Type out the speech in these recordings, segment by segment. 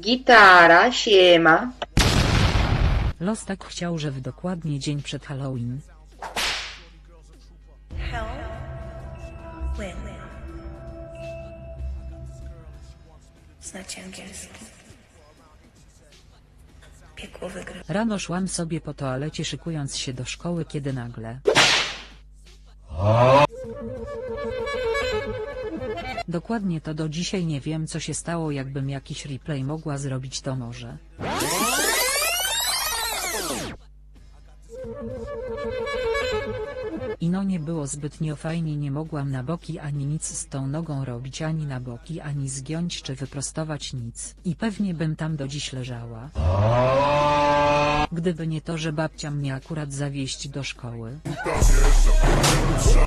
Gitara, siema. Los tak chciał, że w dokładnie dzień przed Halloween. Hell Win. Znacie angielski. Piekło wygrywa. Rano szłam sobie po toalecie szykując się do szkoły, kiedy nagle. Dokładnie to do dzisiaj nie wiem co się stało jakbym jakiś replay mogła zrobić to może. No nie było zbytnio fajnie nie mogłam na boki ani nic z tą nogą robić ani na boki ani zgiąć czy wyprostować nic. I pewnie bym tam do dziś leżała. Gdyby nie to, że babcia mnie akurat zawieźć do szkoły.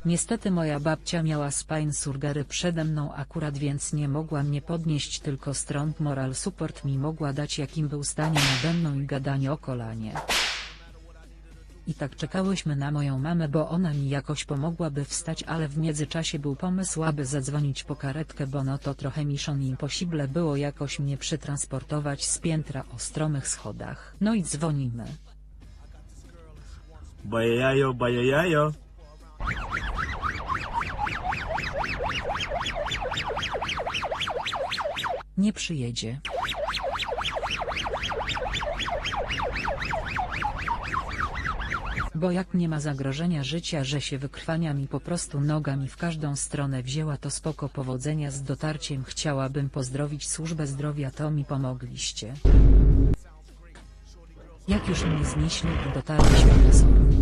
Niestety moja babcia miała spine surgery przede mną akurat więc nie mogła mnie podnieść tylko strong moral support mi mogła dać jakim był stanie nade mną i gadanie o kolanie. I tak czekałyśmy na moją mamę bo ona mi jakoś pomogłaby wstać ale w międzyczasie był pomysł aby zadzwonić po karetkę bo no to trochę mission impossible było jakoś mnie przetransportować z piętra o stromych schodach. No i dzwonimy. Bajajajo, bajajajo. Nie przyjedzie. Bo jak nie ma zagrożenia życia, że się wykrwania mi po prostu noga mi w każdą stronę wzięła to spoko powodzenia z dotarciem chciałabym pozdrowić służbę zdrowia to mi pomogliście. Jak już mnie znieśli i dotarliśmy do SOR.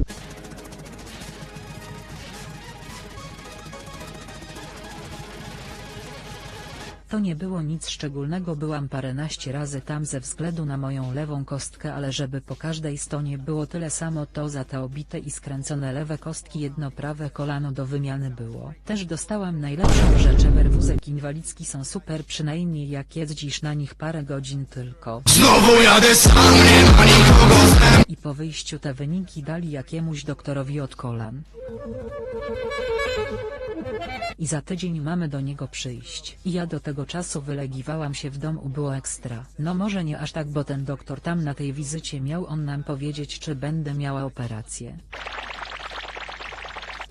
To nie było nic szczególnego byłam paręnaście razy tam ze względu na moją lewą kostkę ale żeby po każdej stronie było tyle samo to za te obite i skręcone lewe kostki jedno prawe kolano do wymiany było. Też dostałam najlepszą rzecz ever wózek inwalidzki są super przynajmniej jak jeździsz na nich parę godzin tylko. Znowu jadę sam, nie ma nikogo I po wyjściu te wyniki dali jakiemuś doktorowi od kolan. I za tydzień mamy do niego przyjść. I ja do tego czasu wylegiwałam się w domu było ekstra. No może nie aż tak bo ten doktor tam na tej wizycie miał on nam powiedzieć czy będę miała operację.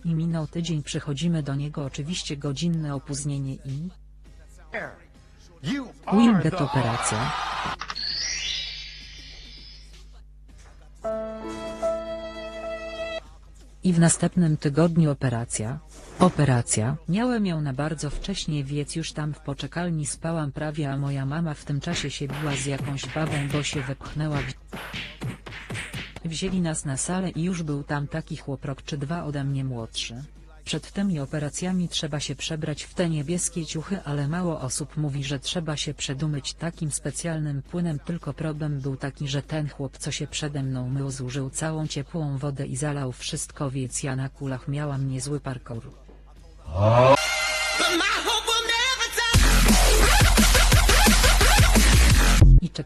I minął tydzień przychodzimy do niego oczywiście godzinne opóźnienie i... Will get operacja. I w następnym tygodniu operacja. Operacja. Miałem ją na bardzo wcześnie więc już tam w poczekalni spałam prawie a moja mama w tym czasie się biła z jakąś babą bo się wepchnęła w... Wzięli nas na salę i już był tam taki chłoprok czy dwa ode mnie młodszy. Przed tymi operacjami trzeba się przebrać w te niebieskie ciuchy ale mało osób mówi że trzeba się przedumyć takim specjalnym płynem tylko problem był taki że ten chłop co się przede mną mył zużył całą ciepłą wodę i zalał wszystko więc ja na kulach miałam niezły parkour.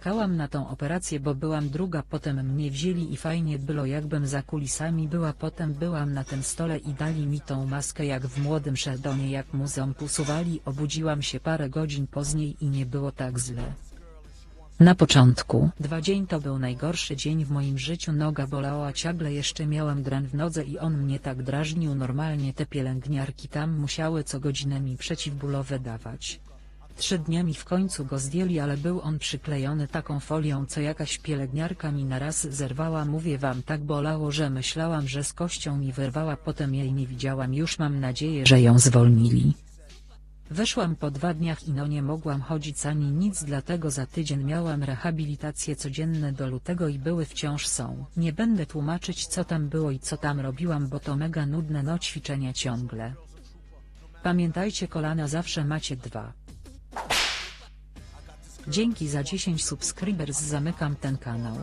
Czekałam na tą operację bo byłam druga potem mnie wzięli i fajnie było jakbym za kulisami była potem byłam na tym stole i dali mi tą maskę jak w młodym Sheldonie jak muzeum posuwali obudziłam się parę godzin później i nie było tak źle. Na początku. Dwa dzień to był najgorszy dzień w moim życiu noga bolała ciągle jeszcze miałem dren w nodze i on mnie tak drażnił normalnie te pielęgniarki tam musiały co godzinę mi przeciwbólowe dawać. Trzy dniami w końcu go zdjęli ale był on przyklejony taką folią co jakaś pielęgniarka mi naraz zerwała mówię wam tak bolało że myślałam że z kością mi wyrwała potem jej nie widziałam już mam nadzieję że ją zwolnili. Wyszłam po dwa dniach i no nie mogłam chodzić ani nic dlatego za tydzień miałam rehabilitację codzienne do lutego i były wciąż są. Nie będę tłumaczyć co tam było i co tam robiłam bo to mega nudne no ćwiczenia ciągle. Pamiętajcie kolana zawsze macie dwa. Dzięki za 10 subscribers zamykam ten kanał.